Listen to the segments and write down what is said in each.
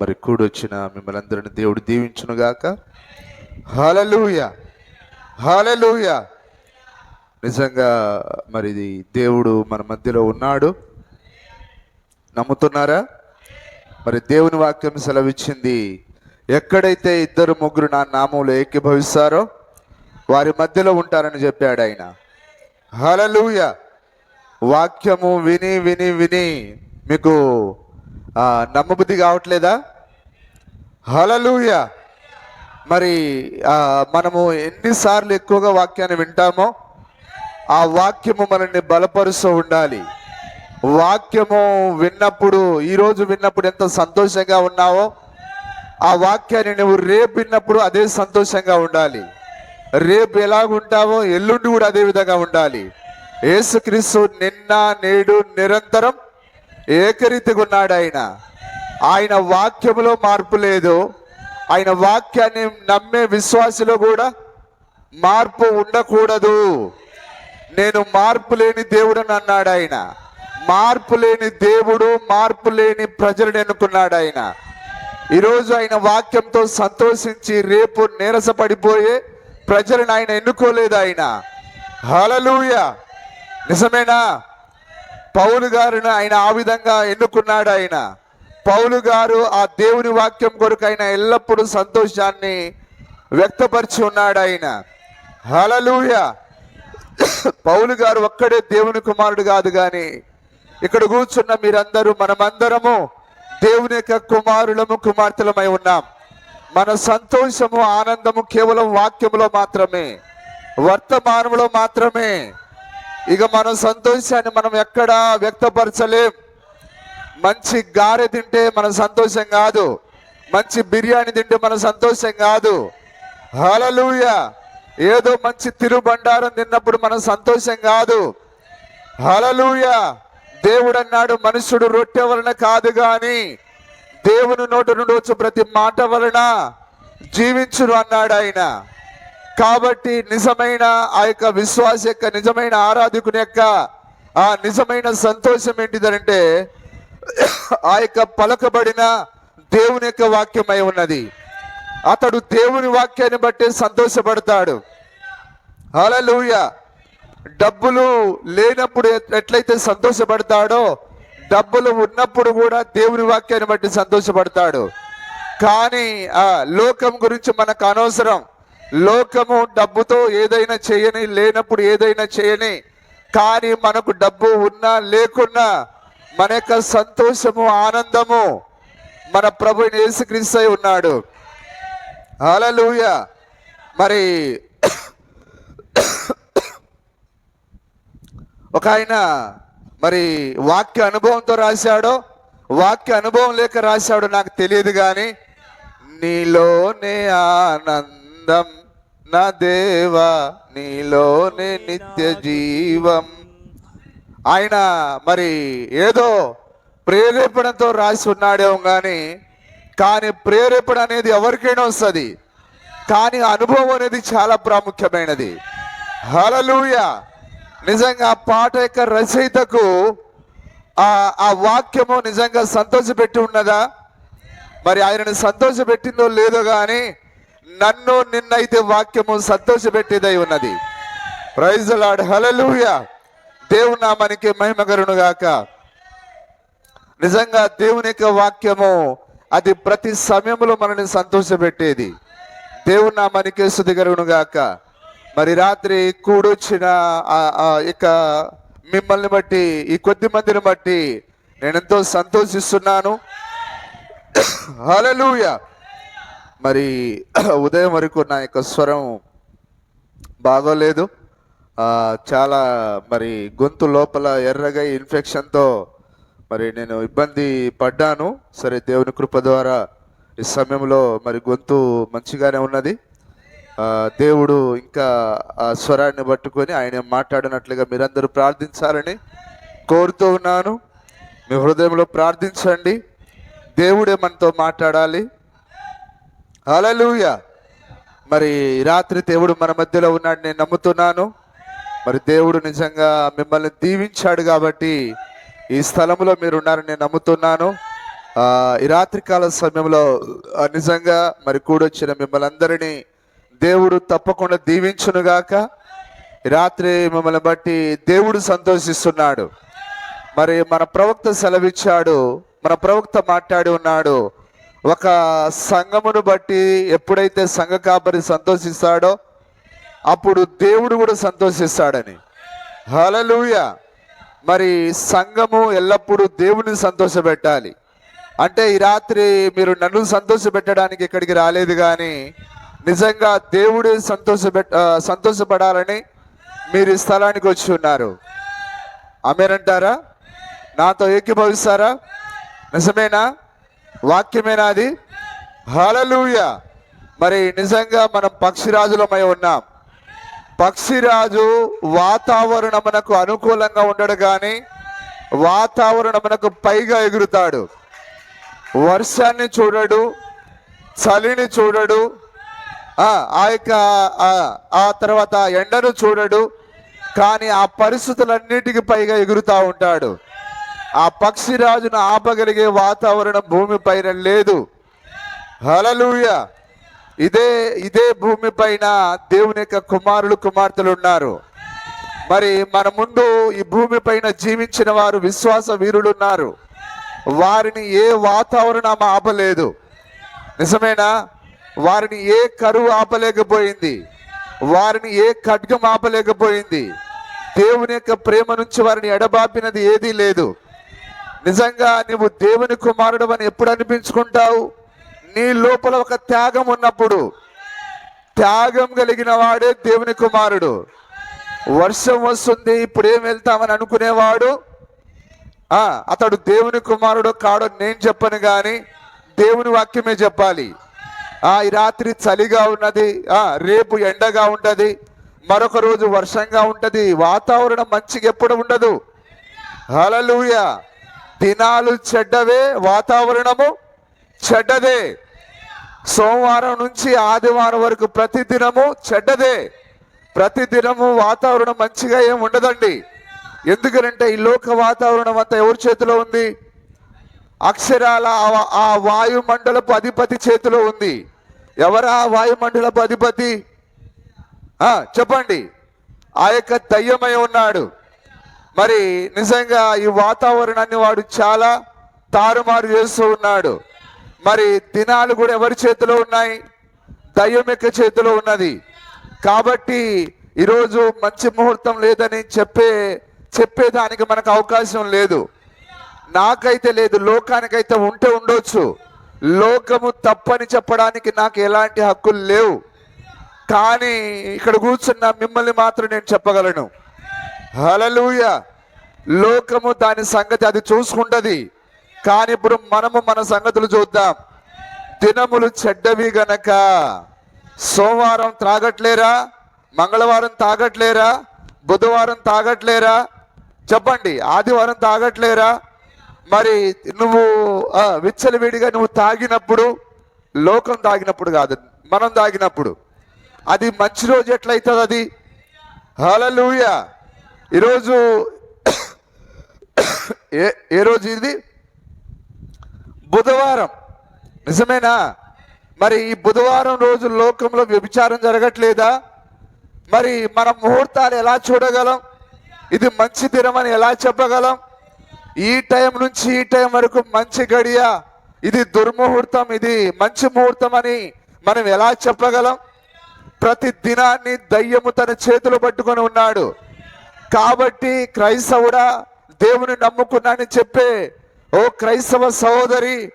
మరి కూడొచ్చిన మిమ్మల్ని అందరిని దేవుడు దీవించునుగాక. హలలుయ హలలుయ నిజంగా మరి ఇది దేవుడు మన మధ్యలో ఉన్నాడు. నమ్ముతున్నారా? మరి దేవుని వాక్యం సెలవిచ్చింది ఎక్కడైతే ఇద్దరు ముగ్గురు నా నామంలో ఏకీభవిస్తారో వారి మధ్యలో ఉంటారని చెప్పాడు ఆయన. హలలుయ వాక్యము విని విని విని మీకు నమ్మబుద్ధి కావట్లేదా? హలలుయ మరి మనము ఎన్నిసార్లు ఎక్కువగా వాక్యాన్ని వింటామో ఆ వాక్యము మనల్ని బలపరుస్తూ ఉండాలి. వాక్యము విన్నప్పుడు ఈరోజు విన్నప్పుడు ఎంత సంతోషంగా ఉన్నావో ఆ వాక్యాన్ని నువ్వు రేపు విన్నప్పుడు అదే సంతోషంగా ఉండాలి. రేపు ఎలాగుంటావో ఎల్లుండి కూడా అదే విధంగా ఉండాలి. యేసుక్రీస్తు నిన్న నేడు నిరంతరం ఏకరీతిగా ఉన్నాడు ఆయన ఆయన వాక్యములో మార్పు లేదు. ఆయన వాక్యాన్ని నమ్మే విశ్వాసిలో కూడా మార్పు ఉండకూడదు. నేను మార్పు లేని దేవుడని అన్నాడు ఆయన మార్పు లేని దేవుడు మార్పు లేని ప్రజలను ఎన్నుకున్నాడు ఆయన ఈరోజు ఆయన వాక్యంతో సంతోషించి రేపు నీరసపడిపోయే ప్రజలను ఆయన ఎన్నుకోలేదు ఆయన. హలలుయ నిజమేనా? పౌలు గారిని ఆయన ఆ విధంగా ఎన్నుకున్నాడు ఆయన. పౌలు గారు ఆ దేవుని వాక్యం కొరకు ఆయన ఎల్లప్పుడూ సంతోషాన్ని వ్యక్తపరిచి ఉన్నాడు ఆయన. హలలుయ పౌలు గారు ఒక్కడే దేవుని కుమారుడు కాదు కానీ ఇక్కడ కూర్చున్న మీరందరూ మనమందరము దేవుని యొక్క కుమారులము కుమార్తెలమై ఉన్నాం. మన సంతోషము ఆనందము కేవలం వాక్యములో మాత్రమే వర్తమానంలో మాత్రమే. ఇక మనం సంతోషాన్ని మనం ఎక్కడా వ్యక్తపరచలేం. మంచి గారె తింటే మన సంతోషం కాదు. మంచి బిర్యానీ తింటే మన సంతోషం కాదు. హలలుయ ఏదో మంచి తిరుబండారం తిన్నప్పుడు మన సంతోషం కాదు. హలలుయ దేవుడు అన్నాడు మనుషుడు రొట్టె వలన కాదు గాని దేవుని నోటి నుండి వచ్చే ప్రతి మాట వలన జీవించును అన్నాడు ఆయన కాబట్టి నిజమైన ఆ యొక్క విశ్వాస యొక్క నిజమైన ఆరాధకుని యొక్క ఆ నిజమైన సంతోషం ఏంటిదంటే ఆ యొక్క పలకబడిన దేవుని యొక్క వాక్యమై ఉన్నది. అతడు దేవుని వాక్యాన్ని బట్టి సంతోషపడతాడు. హలలుయ డబ్బులు లేనప్పుడు ఎట్లయితే సంతోషపడతాడో డబ్బులు ఉన్నప్పుడు కూడా దేవుని వాక్యాన్ని బట్టి సంతోషపడతాడు. కానీ ఆ లోకం గురించి మనకు అనవసరం. లోకము డబ్బుతో ఏదైనా చేయని లేనప్పుడు ఏదైనా చేయని కానీ మనకు డబ్బు ఉన్నా లేకున్నా మన యొక్క సంతోషము ఆనందము మన ప్రభు యేసుక్రీస్తై ఉన్నాడు. అలలుయ మరి ఒక ఆయన మరి వాక్య అనుభవంతో రాశాడో వాక్య అనుభవం లేక రాశాడో నాకు తెలియదు కానీ నీలోనే ఆనంద. నా దేవా నీలోనే నిత్య జీవం. ఆయన మరి ఏదో ప్రేరేపణతో రాసి ఉన్నాడేమో కానీ కానీ ప్రేరేపణ అనేది ఎవరికైనా వస్తుంది. కానీ అనుభవం అనేది చాలా ప్రాముఖ్యమైనది. హలలుయ నిజంగా ఆ పాట యొక్క రచయితకు ఆ ఆ వాక్యము నిజంగా సంతోషపెట్టి ఉన్నదా? మరి ఆయనను సంతోషపెట్టిందో లేదో కానీ నన్ను నిన్నైతే వాక్యము సంతోషపెట్టేదై ఉన్నది. ప్రైజ్ లాడ్ హలలుయ దేవుని నామానికి మహిమ కరును గాక. నిజంగా దేవుని యొక్క వాక్యము అది ప్రతి సమయంలో మనల్ని సంతోషపెట్టేది. దేవుని నామానికి స్థుతి గాక. మరి రాత్రి కూడొచ్చిన ఇక మిమ్మల్ని బట్టి ఈ కొద్ది మందిని బట్టి నేను ఎంతో సంతోషిస్తున్నాను. హల్లెలూయ మరి ఉదయం వరకు నా యొక్క స్వరం బాగోలేదు. చాలా మరి గొంతు లోపల ఎర్రగా ఇన్ఫెక్షన్తో మరి నేను ఇబ్బంది పడ్డాను. సరే దేవుని కృప ద్వారా ఈ సమయంలో మరి గొంతు మంచిగానే ఉన్నది. దేవుడు ఇంకా ఆ స్వరాన్ని పట్టుకొని ఆయన మాట్లాడినట్లుగా మీరందరూ ప్రార్థించాలని కోరుతూ ఉన్నాను. మీ హృదయంలో ప్రార్థించండి. దేవుడే మనతో మాట్లాడాలి. హల్లెలూయ. మరి రాత్రి దేవుడు మన మధ్యలో ఉన్నాడు నేను నమ్ముతున్నాను. మరి దేవుడు నిజంగా మిమ్మల్ని దీవించాడు కాబట్టి ఈ స్థలంలో మీరు ఉన్నారని నేను నమ్ముతున్నాను. ఈ రాత్రికాల సమయంలో నిజంగా మరి కూడొచ్చిన మిమ్మల్ని అందరినీ దేవుడు తప్పకుండా దీవించునుగాక. రాత్రి మిమ్మల్ని బట్టి దేవుడు సంతోషిస్తున్నాడు. మరి మన ప్రవక్త సెలవిచ్చాడు మన ప్రవక్త మాట్లాడి ఉన్నాడు. ఒక సంఘమును బట్టి ఎప్పుడైతే సంఘ కాపరి సంతోషిస్తాడో అప్పుడు దేవుడు కూడా సంతోషిస్తాడని. హలలుయ మరి సంఘము ఎల్లప్పుడూ దేవుని సంతోషపెట్టాలి. అంటే ఈ రాత్రి మీరు నన్ను సంతోషపెట్టడానికి ఇక్కడికి రాలేదు కానీ నిజంగా దేవుడు సంతోషపెట్ట సంతోషపడాలని మీరు ఈ స్థలానికి వచ్చి ఉన్నారు. ఆమెనంటారా? నాతో ఏకీభవిస్తారా? నిజమేనా? వాక్యమేనా అది హలలుయ మరి నిజంగా మనం పక్షిరాజులమై ఉన్నాం. పక్షిరాజు వాతావరణమునకు అనుకూలంగా ఉండడు కానీ వాతావరణమునకు పైగా ఎగురుతాడు. వర్షాన్ని చూడడు చలిని చూడడు ఆ యొక్క ఆ- తర్వాత ఎండను చూడడు కానీ ఆ పరిస్థితులన్నిటికీ పైగా ఎగురుతూ ఉంటాడు. ఆ పక్షిరాజును ఆపగలిగే వాతావరణం భూమి పైన లేదు. హలలుయ ఇదే ఇదే భూమి పైన దేవుని యొక్క కుమారులు కుమార్తెలు ఉన్నారు. మరి మన ముందు ఈ భూమి పైన జీవించిన వారు విశ్వాస వీరులు ఉన్నారు. వారిని ఏ వాతావరణం ఆపలేదు. నిజమేనా? వారిని ఏ కరువు ఆపలేకపోయింది. వారిని ఏ ఖడ్గం ఆపలేకపోయింది. దేవుని యొక్క ప్రేమ నుంచి వారిని ఎడబాపినది ఏదీ లేదు. నిజంగా నువ్వు దేవుని కుమారుడు అని ఎప్పుడు అనిపించుకుంటావు? నీ లోపల ఒక త్యాగం ఉన్నప్పుడు. త్యాగం కలిగిన వాడే దేవుని కుమారుడు. వర్షం వస్తుంది ఇప్పుడు ఏం వెళ్తామని అనుకునేవాడు? ఆ అతడు దేవుని కుమారుడు కాడో నేను చెప్పను కానీ దేవుని వాక్యమే చెప్పాలి. ఆ ఈ రాత్రి చలిగా ఉన్నది ఆ రేపు ఎండగా ఉంటది మరొక రోజు వర్షంగా ఉంటది వాతావరణం మంచిగా ఎప్పుడు ఉండదు. హలలుయా దినాలు చెడ్డవే వాతావరణము చెడ్డదే. సోమవారం నుంచి ఆదివారం వరకు ప్రతి దినము చెడ్డదే. ప్రతి దినము వాతావరణం మంచిగా ఏం ఉండదండి. ఎందుకంటే ఈ లోక వాతావరణం అంతా ఎవరి చేతిలో ఉంది? అక్షరాల ఆ- వాయుమండలపు అధిపతి చేతిలో ఉంది. ఎవరా వాయుమండలపు అధిపతి? చెప్పండి. ఆ యొక్క దయ్యమై ఉన్నాడు. మరి నిజంగా ఈ వాతావరణాన్ని వాడు చాలా తారుమారు చేస్తూ ఉన్నాడు. మరి దినాలు కూడా ఎవరి చేతిలో ఉన్నాయి? దయ్యం యొక్క చేతిలో ఉన్నది. కాబట్టి ఈరోజు మంచి ముహూర్తం లేదని చెప్పే చెప్పేదానికి మనకు అవకాశం లేదు. నాకైతే లేదు లోకానికైతే ఉంటే ఉండొచ్చు. లోకము తప్పని చెప్పడానికి నాకు ఎలాంటి హక్కులు లేవు. కానీ ఇక్కడ కూర్చున్న మిమ్మల్ని మాత్రం నేను చెప్పగలను. హలలుయ లోకము దాని సంగతి అది చూసుకుంటది. కానీ ఇప్పుడు మనము మన సంగతులు చూద్దాం. దినములు చెడ్డవి గనక. సోమవారం త్రాగట్లేరా? మంగళవారం తాగట్లేరా? బుధవారం తాగట్లేరా? చెప్పండి ఆదివారం తాగట్లేరా? మరి నువ్వు ఆ, విచ్చలవిడిగా నువ్వు తాగినప్పుడు లోకం తాగినప్పుడు కాదు మనం తాగినప్పుడు. అది మంచి రోజు ఎట్లయితుంది అది? హలలుయా ఈరోజు ఏ ఏ రోజు ఇది? బుధవారం. నిజమేనా? మరి ఈ బుధవారం రోజు లోకంలో వ్యభిచారం జరగట్లేదా? మరి మన ముహూర్తాలు ఎలా చూడగలం? ఇది మంచి దినమని ఎలా చెప్పగలం? ఈ టైం నుంచి ఈ టైం వరకు మంచి గడియ. ఇది దుర్ముహూర్తం ఇది మంచి ముహూర్తం అని మనం ఎలా చెప్పగలం? ప్రతి దినాన్ని దయ్యము తన చేతులు పట్టుకొని ఉన్నాడు. కాబట్టి క్రైస్తవుడా దేవుని నమ్ముకున్నానని చెప్పే ఓ క్రైస్తవ సహోదరి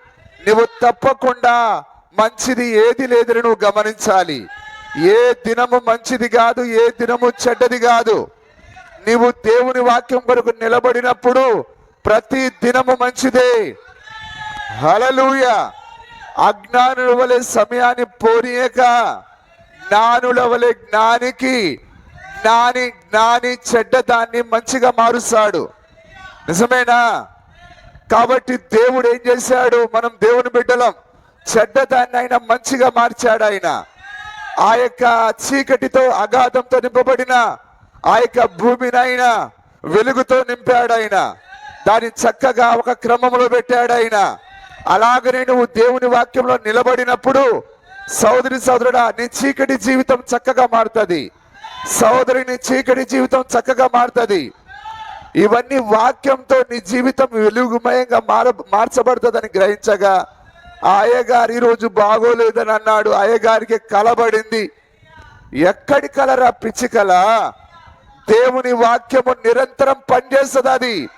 నువ్వు తప్పకుండా మంచిది ఏది లేదని నువ్వు గమనించాలి. ఏ దినము మంచిది కాదు ఏ దినము చెడ్డది కాదు. నీవు దేవుని వాక్యం కొరకు నిలబడినప్పుడు ప్రతి దినము మంచిదే. హలలుయ అజ్ఞానుల వలె సమయాన్ని పోనీయక జ్ఞానుల వలె జ్ఞానికి జ్ఞాని జ్ఞాని చెడ్డ దాన్ని మంచిగా మారుస్తాడు. నిజమేనా? కాబట్టి దేవుడు ఏం చేశాడు? మనం దేవుని బిడ్డలం. చెడ్డ దాన్ని ఆయన మంచిగా మార్చాడు ఆయన. ఆ యొక్క చీకటితో అగాధంతో నింపబడిన ఆ యొక్క భూమిని ఆయన వెలుగుతో నింపాడు ఆయన. దాన్ని చక్కగా ఒక క్రమంలో పెట్టాడు ఆయన. అలాగనే నువ్వు దేవుని వాక్యంలో నిలబడినప్పుడు సోదరి సోదరుడా నీ చీకటి జీవితం చక్కగా మారుతుంది. సోదరి చీకటి జీవితం చక్కగా మారుతుంది. ఇవన్నీ వాక్యంతో నీ జీవితం వెలుగుమయంగా మార మార్చబడుతుందని గ్రహించగా అయ్యగారు ఈరోజు బాగోలేదని అన్నాడు. అయ్యగారికి కలబడింది. ఎక్కడి కలరా పిచ్చికల దేవుని వాక్యము నిరంతరం పనిచేస్తుంది అది.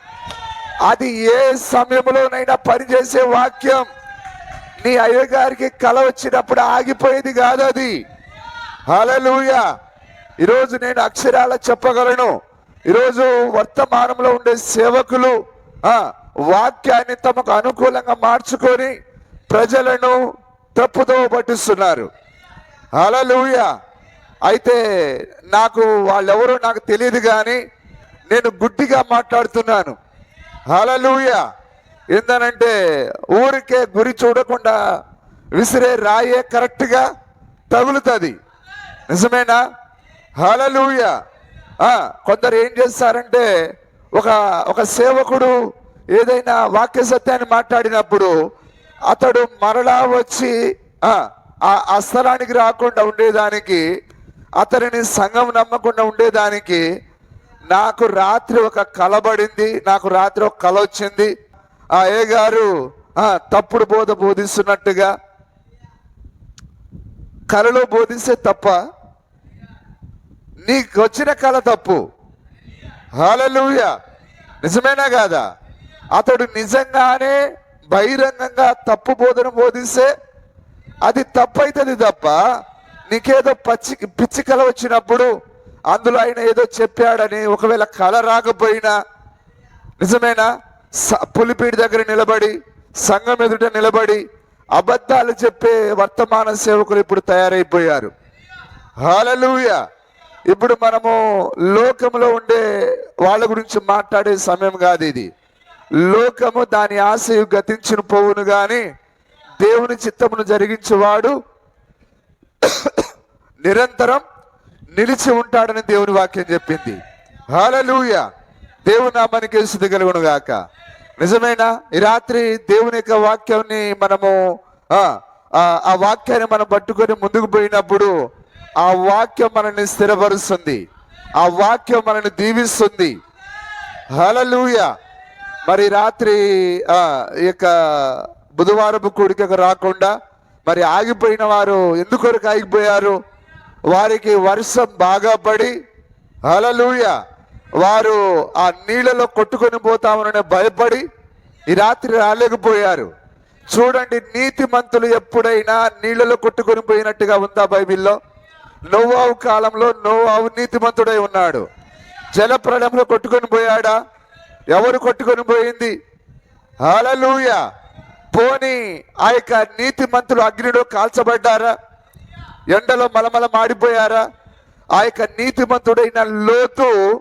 అది ఏ సమయంలోనైనా పనిచేసే వాక్యం. నీ అయ్యగారికి కల వచ్చినప్పుడు ఆగిపోయేది కాదు అది. హలలుయా ఈరోజు నేను అక్షరాల చెప్పగలను. ఈరోజు వర్తమానంలో ఉండే సేవకులు ఆ వాక్యాన్ని తమకు అనుకూలంగా మార్చుకొని ప్రజలను తప్పుతో పట్టిస్తున్నారు. అలలుయ అయితే నాకు వాళ్ళెవరో నాకు తెలియదు కానీ నేను గుడ్డిగా మాట్లాడుతున్నాను. అలలుయ ఏందనంటే ఊరికే గురి చూడకుండా విసిరే రాయే కరెక్ట్గా తగులుతుంది. నిజమేనా? హలలుయ. కొందరు ఏం చేస్తారంటే ఒక ఒక సేవకుడు ఏదైనా వాక్య సత్యాన్ని మాట్లాడినప్పుడు అతడు మరలా వచ్చి ఆ, స్థలానికి రాకుండా ఉండేదానికి అతనిని సంఘం నమ్మకుండా ఉండేదానికి నాకు రాత్రి ఒక కలబడింది నాకు రాత్రి ఒక కల వచ్చింది. ఆ ఏ గారు తప్పుడు బోధ బోధిస్తున్నట్టుగా కలలో బోధిస్తే తప్ప నీకు వచ్చిన కళ తప్పు. హాలూయ నిజమేనా కాదా? అతడు నిజంగానే బహిరంగంగా తప్పు బోధన బోధిస్తే అది తప్పు అవుతుంది తప్ప నీకేదో పచ్చి పిచ్చి కళ వచ్చినప్పుడు అందులో ఆయన ఏదో చెప్పాడని ఒకవేళ కళ రాకపోయినా నిజమేనా? స- పులిపీడి దగ్గర నిలబడి సంఘం ఎదుట నిలబడి అబద్ధాలు చెప్పే వర్తమాన సేవకులు ఇప్పుడు తయారైపోయారు. హాలూయ ఇప్పుడు మనము లోకంలో ఉండే వాళ్ళ గురించి మాట్లాడే సమయం కాదు ఇది. లోకము దాని ఆశయు గతించిన పోవును గాని దేవుని చిత్తమును జరిగించేవాడు నిరంతరం నిలిచి ఉంటాడని దేవుని వాక్యం చెప్పింది. హాలూయ దేవుని నామానికి శుద్ధి కలుగును గాక. నిజమేనా? ఈ రాత్రి దేవుని యొక్క వాక్యాన్ని మనము ఆ వాక్యాన్ని మనం పట్టుకొని ముందుకు పోయినప్పుడు ఆ వాక్యం మనల్ని స్థిరపరుస్తుంది. ఆ వాక్యం మనల్ని దీవిస్తుంది. హలలుయ మరి రాత్రి ఈ యొక్క బుధవారపు కూడికకు రాకుండా మరి ఆగిపోయిన వారు ఎందుకొరకు ఆగిపోయారు? వారికి వర్షం బాగా పడి హలలుయ వారు ఆ నీళ్ళలో కొట్టుకొని పోతామని భయపడి ఈ రాత్రి రాలేకపోయారు. చూడండి నీతిమంతులు ఎప్పుడైనా నీళ్ళలో కొట్టుకొని పోయినట్టుగా ఉందా బైబిల్లో? నోవావు కాలంలో నోవావు నీతిమంతుడై ఉన్నాడు. జలప్రళయంలో కొట్టుకొని పోయాడా? ఎవరు కొట్టుకొని పోయింది? హలలూయ పోని ఆ యొక్క నీతిమంతులు అగ్నిలో కాల్చబడ్డారా? ఎండలో మలమల మాడిపోయారా ఆ యొక్క నీతిమంతుడైన లోతు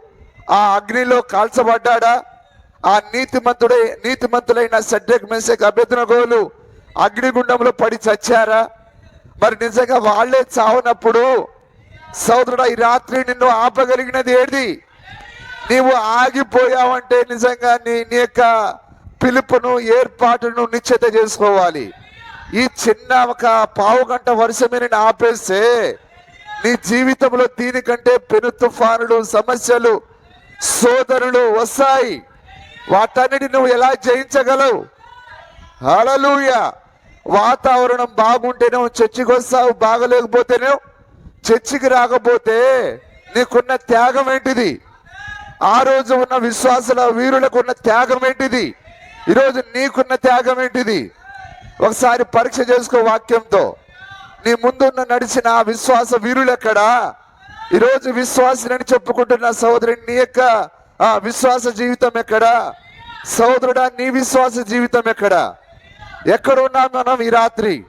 ఆ అగ్నిలో కాల్చబడ్డాడా? ఆ నీతిమంతుడై నీతిమంతులైన సడ్డక్ అభ్యర్థన గోలు అగ్నిగుండంలో పడి చచ్చారా? మరి నిజంగా వాళ్ళే చావునప్పుడు సోదరుడు ఈ రాత్రి నిన్ను ఆపగలిగినది ఏది? నీవు ఆగిపోయావంటే నిజంగా నీ నీ యొక్క పిలుపును ఏర్పాటును నిశ్చిత చేసుకోవాలి. ఈ చిన్న ఒక పావు గంట వర్షమే నేను ఆపేస్తే నీ జీవితంలో దీనికంటే పెను తుఫానులు సమస్యలు సోదరులు వస్తాయి. వాటన్నిటి నువ్వు ఎలా జయించగలవు? హలలుయా వాతావరణం బాగుంటేనే చర్చికి వస్తావు బాగలేకపోతేనే చర్చికి రాకపోతే నీకున్న త్యాగం ఏంటిది? ఆ రోజు ఉన్న విశ్వాసుల వీరులకు ఉన్న త్యాగం ఏంటిది? ఈరోజు నీకున్న త్యాగం ఏంటిది? ఒకసారి పరీక్ష చేసుకో వాక్యంతో. నీ ముందున్న నడిచిన ఆ విశ్వాస వీరులు ఎక్కడా ఈరోజు విశ్వాసులని చెప్పుకుంటున్న సహోదరుని నీ యొక్క ఆ విశ్వాస జీవితం ఎక్కడా? సహోదరుడా నీ విశ్వాస జీవితం ఎక్కడా? ఎక్కడున్నాం మనం ఈ రాత్రి?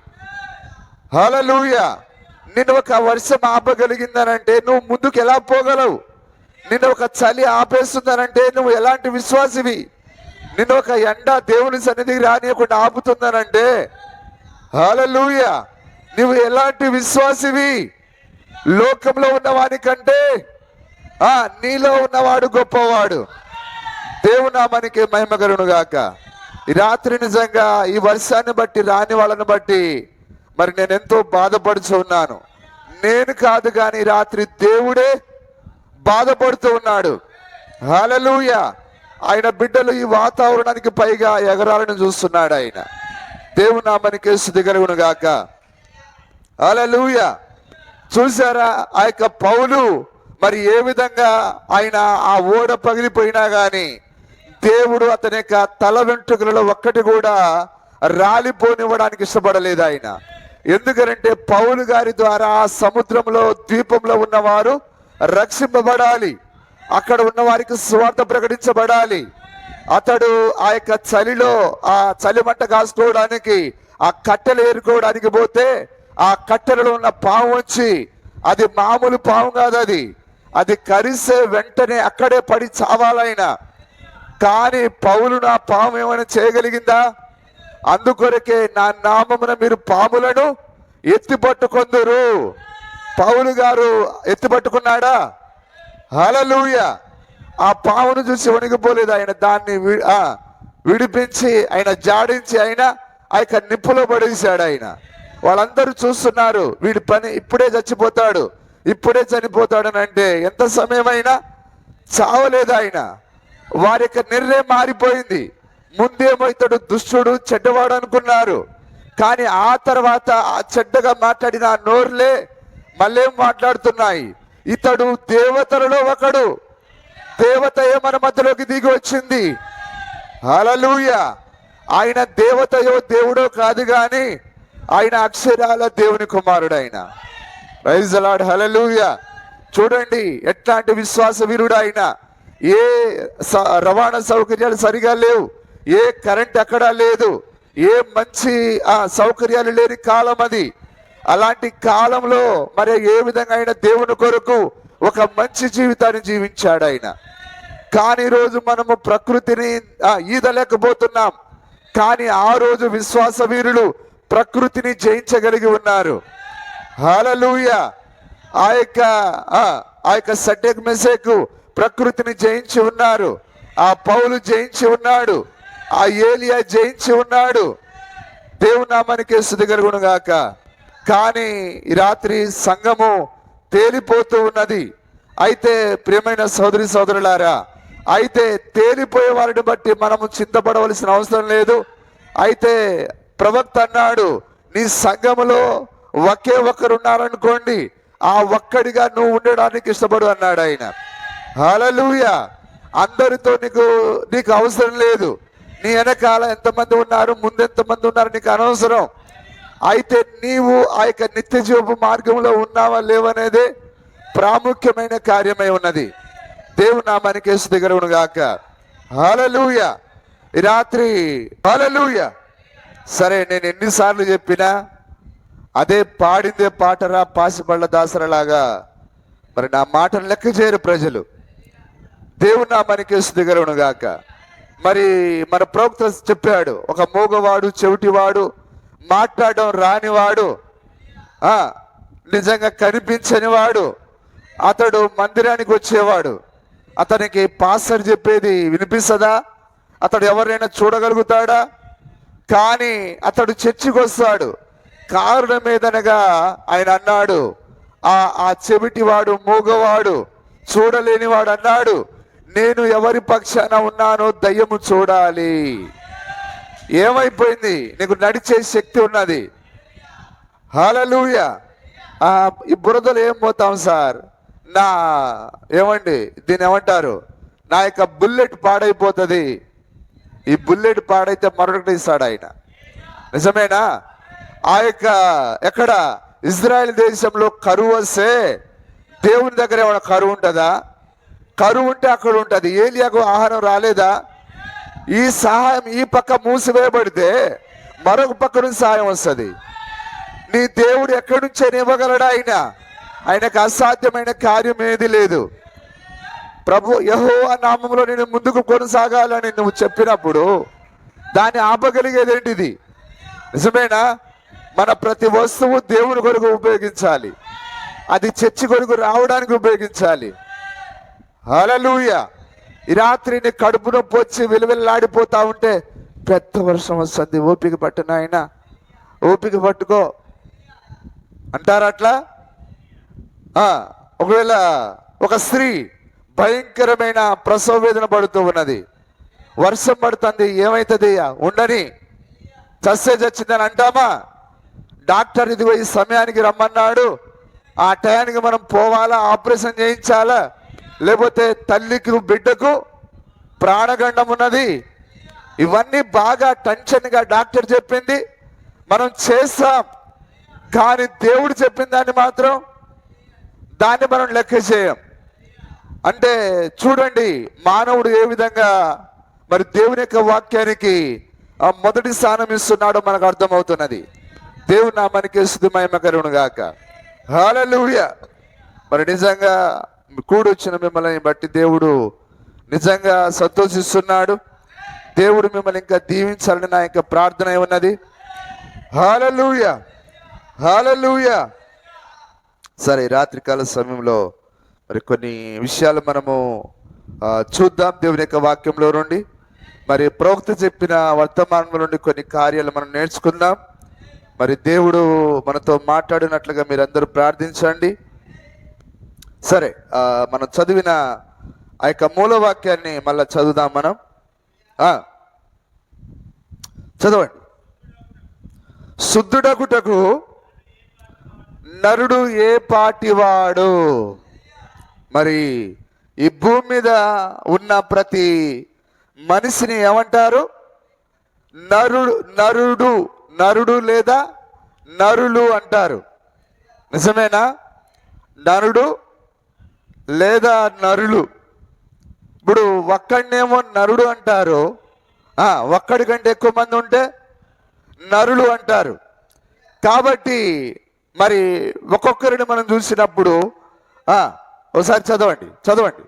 హలలుయ నిన్ను ఒక వర్షం ఆపగలిగిందనంటే నువ్వు ముందుకు ఎలా పోగలవు? నిన్ను ఒక చలి ఆపేస్తుందనంటే నువ్వు ఎలాంటి విశ్వాసివి? నిన్ను ఒక ఎండ దేవుని సన్నిధికి రానియకుండా ఆపుతుందనంటే హలలుయ నువ్వు ఎలాంటి విశ్వాసివి? లోకంలో ఉన్నవాని కంటే ఆ నీలో ఉన్నవాడు గొప్పవాడు. దేవునామానికి మహిమగరును గాక ఈ రాత్రి నిజంగా ఈ వర్షాన్ని బట్టి రాని వాళ్ళని బట్టి మరి నేను ఎంతో బాధపడుతూ ఉన్నాను. నేను కాదు కానీ రాత్రి దేవుడే బాధపడుతూ ఉన్నాడు. హలలుయ ఆయన బిడ్డలు ఈ వాతావరణానికి పైగా ఎగరాలను చూస్తున్నాడు ఆయన. దేవుని నామనికి స్థుతి కలుగును గాక. హలలుయ చూసారా ఆ యొక్క పౌలు మరి ఏ విధంగా ఆయన ఆ ఓడ పగిలిపోయినా కానీ దేవుడు అతని యొక్క తల వెంట్రుకలలో ఒక్కటి కూడా రాలిపోనివ్వడానికి ఇష్టపడలేదు ఆయన. ఎందుకంటే పౌలు గారి ద్వారా సముద్రంలో ద్వీపంలో ఉన్నవారు రక్షింపబడాలి. అక్కడ ఉన్న వారికి స్వార్థ ప్రకటించబడాలి. అతడు ఆ యొక్క చలిలో ఆ చలిమంట కాసుకోవడానికి ఆ కట్టెలు ఏరుకోవడానికి పోతే ఆ కట్టెలలో ఉన్న పాము వచ్చి అది మామూలు పాము కాదు అది. అది కరిసే వెంటనే అక్కడే పడి చావాలైనా. కానీ పౌలు నా పాము ఏమైనా చేయగలిగిందా? అందుకొరకే నా నామమున మీరు పాములను ఎత్తిపట్టుకొందురు పౌలు గారు ఎత్తిపట్టుకున్నాడా హలలుయ ఆ పామును చూసి వణిగిపోలేదు ఆయన. దాన్ని విడిపించి ఆయన జాడించి ఆయన ఆ యొక్క నిప్పులో పడేశాడు ఆయన. వాళ్ళందరూ చూస్తున్నారు వీడి పని ఇప్పుడే చచ్చిపోతాడు ఇప్పుడే చనిపోతాడు అని అంటే ఎంత సమయమైనా చావలేదు ఆయన. వారి యొక్క నిర్ణయం మారిపోయింది. ముందేమో ఇతడు దుష్టుడు చెడ్డవాడు అనుకున్నారు. కానీ ఆ తర్వాత ఆ చెడ్డగా మాట్లాడిన ఆ నోర్లే మళ్ళేం మాట్లాడుతున్నాయి? ఇతడు దేవతలలో ఒకడు. దేవతయే మన మధ్యలోకి దిగి వచ్చింది? అలలుయ ఆయన దేవతయో దేవుడో కాదు గాని ఆయన అక్షరాల దేవుని కుమారుడు ఆయన రైజ్ అలాడ్ హలలుయ చూడండి ఎట్లాంటి విశ్వాస వీరుడు ఆయన ఏ స- రవాణా సౌకర్యాలు సరిగా లేవు. ఏ కరెంట్ అక్కడ లేదు. ఏ మంచి ఆ సౌకర్యాలు లేని కాలం అది. అలాంటి కాలంలో మరి ఏ విధంగా అయినా దేవుని కొరకు ఒక మంచి జీవితాన్ని జీవించాడు ఆయన. కానీ రోజు మనము ప్రకృతిని ఈదలేకపోతున్నాం. కానీ ఆ రోజు విశ్వాస వీరులు ప్రకృతిని జయించగలిగి ఉన్నారు. హాలూయ ఆ యొక్క ఆ, ఆ యొక్క సడ్డెక్ మెసేకు ప్రకృతిని జయించి ఉన్నారు ఆ పౌలు జయించి ఉన్నాడు. ఆ ఏలియా జయించి ఉన్నాడు. దేవుని నామానికి స్థుతి గాక కానీ ఈ రాత్రి సంఘము తేలిపోతూ ఉన్నది. అయితే ప్రియమైన సోదరి సోదరులారా అయితే తేలిపోయే వారిని బట్టి మనము చింతపడవలసిన అవసరం లేదు. అయితే ప్రవక్త అన్నాడు నీ సంఘములో ఒకే ఒక్కరు ఉన్నారనుకోండి ఆ ఒక్కడిగా నువ్వు ఉండడానికి ఇష్టపడు అన్నాడు ఆయన. హలలుయ. అందరితో నీకు నీకు అవసరం లేదు. నీ వెనకాల ఎంతమంది ఉన్నారు ముందు ఎంతమంది ఉన్నారు నీకు అనవసరం. అయితే నీవు ఆ యొక్క నిత్య జీవపు మార్గంలో ఉన్నావా లేవనేదే ప్రాముఖ్యమైన కార్యమై ఉన్నది. దేవుడు నా యేసు దగ్గర గాక హలలుయ. రాత్రి హలలుయ. సరే నేను ఎన్నిసార్లు చెప్పినా అదే పాడిందే పాటరా పాసిబళ్ళ దాసరలాగా. మరి నా మాటను లెక్క చేయరు ప్రజలు. దేవుని నామానికి స్థితిగలను గాక మరి మన ప్రవక్త చెప్పాడు ఒక మూగవాడు చెవిటివాడు మాట్లాడడం రానివాడు నిజంగా కనిపించని వాడు అతడు మందిరానికి వచ్చేవాడు. అతనికి పాస్టర్ చెప్పేది వినిపిస్తుందా? అతడు ఎవరైనా చూడగలుగుతాడా? కానీ అతడు చర్చికి వస్తాడు. కారుల మీదనగా ఆయన అన్నాడు ఆ ఆ చెవిటివాడు మూగవాడు చూడలేనివాడు అన్నాడు. నేను ఎవరి పక్షాన ఉన్నానో దయ్యము చూడాలి. ఏమైపోయింది? నీకు నడిచే శక్తి ఉన్నది. హాలూయ ఈ బురదలు ఏం పోతాం సార్? నా ఏమండి? దీన్ని ఏమంటారు? నా యొక్క బుల్లెట్ పాడైపోతుంది. ఈ బుల్లెట్ పాడైతే మరొకటి ఇస్తాడు ఆయన. నిజమేనా? ఆ యొక్క ఎక్కడ? ఇజ్రాయెల్ దేశంలో కరువు వస్తే దేవుని దగ్గర ఏమైనా కరువు ఉంటుందా? కరువు ఉంటే అక్కడ ఉంటుంది ఏలియాకు ఆహారం రాలేదా? ఈ సహాయం ఈ పక్క మూసివేయబడితే మరొక పక్క నుంచి సహాయం వస్తుంది. నీ దేవుడు ఎక్కడి నుంచి ఇవ్వగలడా ఆయన? ఆయనకు అసాధ్యమైన కార్యం ఏది లేదు. ప్రభు యహో నామంలో నేను ముందుకు కొనసాగాలని నువ్వు చెప్పినప్పుడు దాన్ని ఆపగలిగేది ఏంటిది? నిజమేనా? మన ప్రతి వస్తువు దేవుని కొరకు ఉపయోగించాలి. అది చర్చి కొరకు రావడానికి ఉపయోగించాలి. హలలుయ ఈ రాత్రి నీ కడుపు నొప్పి వచ్చి విలువెల్లాడిపోతా ఉంటే పెద్ద వర్షం వస్తుంది ఓపిక పట్టు నాయన. ఓపిక పట్టుకో. అంటారా అట్లా? ఒకవేళ ఒక స్త్రీ భయంకరమైన ప్రసవ వేదన పడుతూ ఉన్నది. వర్షం పడుతుంది ఏమవుతుంది ఉండని. చస్తే చచ్చిందని అంటామా? డాక్టర్ ఇదిగో ఈ సమయానికి రమ్మన్నాడు. ఆ టయానికి మనం పోవాలా? ఆపరేషన్ చేయించాలా? లేకపోతే తల్లికి బిడ్డకు ప్రాణగండం ఉన్నది. ఇవన్నీ బాగా టెన్షన్గా డాక్టర్ చెప్పింది. మనం చేస్తాం. కానీ దేవుడు చెప్పిన దాన్ని మాత్రం దాన్ని మనం లెక్క చేయం. అంటే చూడండి మానవుడు ఏ విధంగా మరి దేవుని యొక్క వాక్యానికి ఆ మొదటి స్థానం ఇస్తున్నాడో మనకు అర్థమవుతున్నది. దేవుడు నామానికి మనకి మహిమ కరుణుగాక హాలూయ మరి నిజంగా కూడొచ్చిన మిమ్మల్ని బట్టి దేవుడు నిజంగా సంతోషిస్తున్నాడు. దేవుడు మిమ్మల్ని ఇంకా దీవించాలని నా యొక్క ప్రార్థన ఉన్నది హాలూయ హాలూయ సరే రాత్రికాల సమయంలో మరి కొన్ని విషయాలు మనము చూద్దాం దేవుని యొక్క వాక్యంలో నుండి. మరి ప్రవక్త చెప్పిన వర్తమానంలో నుండి కొన్ని కార్యాలు మనం నేర్చుకుందాం. మరి దేవుడు మనతో మాట్లాడినట్లుగా మీరందరూ ప్రార్థించండి. సరే మనం చదివిన ఆ యొక్క మూలవాక్యాన్ని మళ్ళీ చదువుదాం మనం. చదవండి. శుద్ధుడగుటకు నరుడు ఏ పాటివాడు? మరి ఈ భూమి మీద ఉన్న ప్రతి మనిషిని ఏమంటారు? నరుడు నరుడు నరుడు లేదా నరులు అంటారు. నిజమేనా? నరుడు లేదా నరులు? ఇప్పుడు ఒక్కడినేమో నరుడు అంటారు. ఒక్కడి కంటే ఎక్కువ మంది ఉంటే నరులు అంటారు. కాబట్టి మరి ఒక్కొక్కరిని మనం చూసినప్పుడు ఒకసారి చదవండి చదవండి.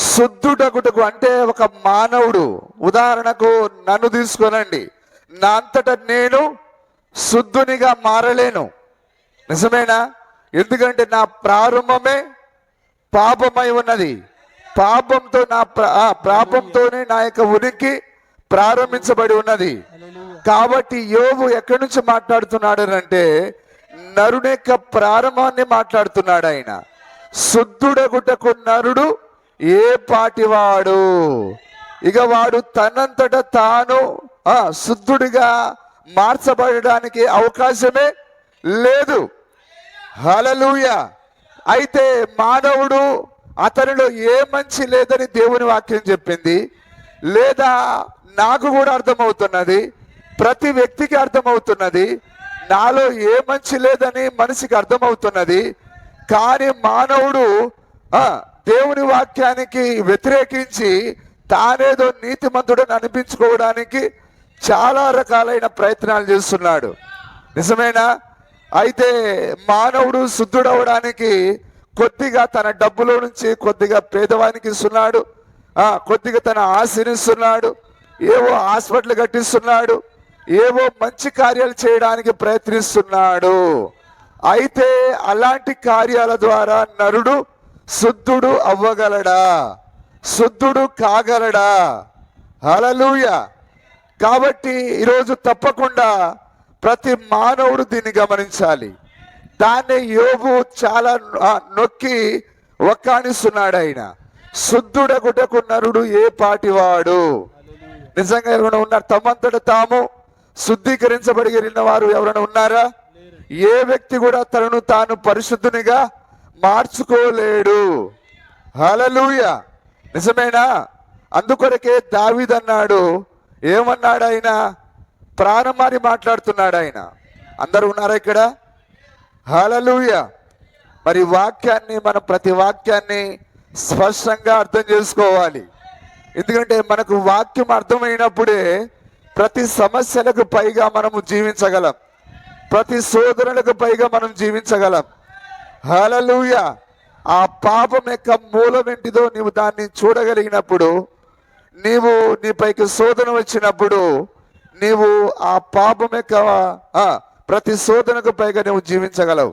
శుద్ధుడగుటకు అంటే ఒక మానవుడు ఉదాహరణకు నన్ను తీసుకోనండి. నా అంతట నేను శుద్ధునిగా మారలేను. నిజమేనా? ఎందుకంటే నా ప్రారంభమే పాపమై ఉన్నది. పాపంతో నా పాపంతోనే నా యొక్క ఉనికి ప్రారంభించబడి ఉన్నది. కాబట్టి యోగు ఎక్కడి నుంచి మాట్లాడుతున్నాడు అంటే నరుని యొక్క ప్రారంభాన్ని మాట్లాడుతున్నాడు ఆయన శుద్ధుడగుటకు నరుడు ఏ పాటివాడు? ఇక వాడు తనంతట తాను ఆ శుద్ధుడిగా మార్చబడడానికి అవకాశమే లేదు. హలలుయ. అయితే మానవుడు అతనిలో ఏ మంచి లేదని దేవుని వాక్యం చెప్పింది. లేదా నాకు కూడా అర్థమవుతున్నది. ప్రతి వ్యక్తికి అర్థమవుతున్నది. నాలో ఏ మంచి లేదని మనిషికి అర్థమవుతున్నది. కానీ మానవుడు దేవుని వాక్యానికి వ్యతిరేకించి తానేదో నీతిమంతుడని అనిపించుకోవడానికి చాలా రకాలైన ప్రయత్నాలు చేస్తున్నాడు. నిజమేనా? అయితే మానవుడు శుద్ధుడవడానికి కొద్దిగా తన డబ్బులో నుంచి కొద్దిగా పేదవానికి ఇస్తున్నాడు. కొద్దిగా తన ఆశనిస్తున్నాడు ఏవో హాస్పిటల్ కట్టిస్తున్నాడు. ఏవో మంచి కార్యాలు చేయడానికి ప్రయత్నిస్తున్నాడు. అయితే అలాంటి కార్యాల ద్వారా నరుడు శుద్ధుడు అవ్వగలడా? శుద్ధుడు కాగలడా? హలలుయ కాబట్టి ఈరోజు తప్పకుండా ప్రతి మానవుడు దీన్ని గమనించాలి. దాన్ని యోగు చాలా నొక్కి ఒక్కానిస్తున్నాడు ఆయన. శుద్ధుడగుటకు నరుడు ఏ పాటివాడు? నిజంగా ఎవరైనా ఉన్నారు? తమంతట తాము శుద్ధీకరించబడిన వారు ఎవరైనా ఉన్నారా? ఏ వ్యక్తి కూడా తనను తాను పరిశుద్ధునిగా మార్చుకోలేడు. హలలుయ నిజమేనా? అందుకొరకే దావిదన్నాడు. ఏమన్నాడు ఆయన ప్రాణమారి మాట్లాడుతున్నాడు ఆయన. అందరు ఉన్నారా ఇక్కడ? హలలుయ మరి వాక్యాన్ని మనం ప్రతి వాక్యాన్ని స్పష్టంగా అర్థం చేసుకోవాలి. ఎందుకంటే మనకు వాక్యం అర్థమైనప్పుడే ప్రతి సమస్యలకు పైగా మనము జీవించగలం. ప్రతి శోధనలకు పైగా మనం జీవించగలం. హలలుయ ఆ పాపం యొక్క మూలం ఏంటిదో నీవు దాన్ని చూడగలిగినప్పుడు నీవు నీపైకి శోధన వచ్చినప్పుడు నీవు ఆ పాపం యొక్క ప్రతి శోధనకు పైగా నువ్వు జీవించగలవు.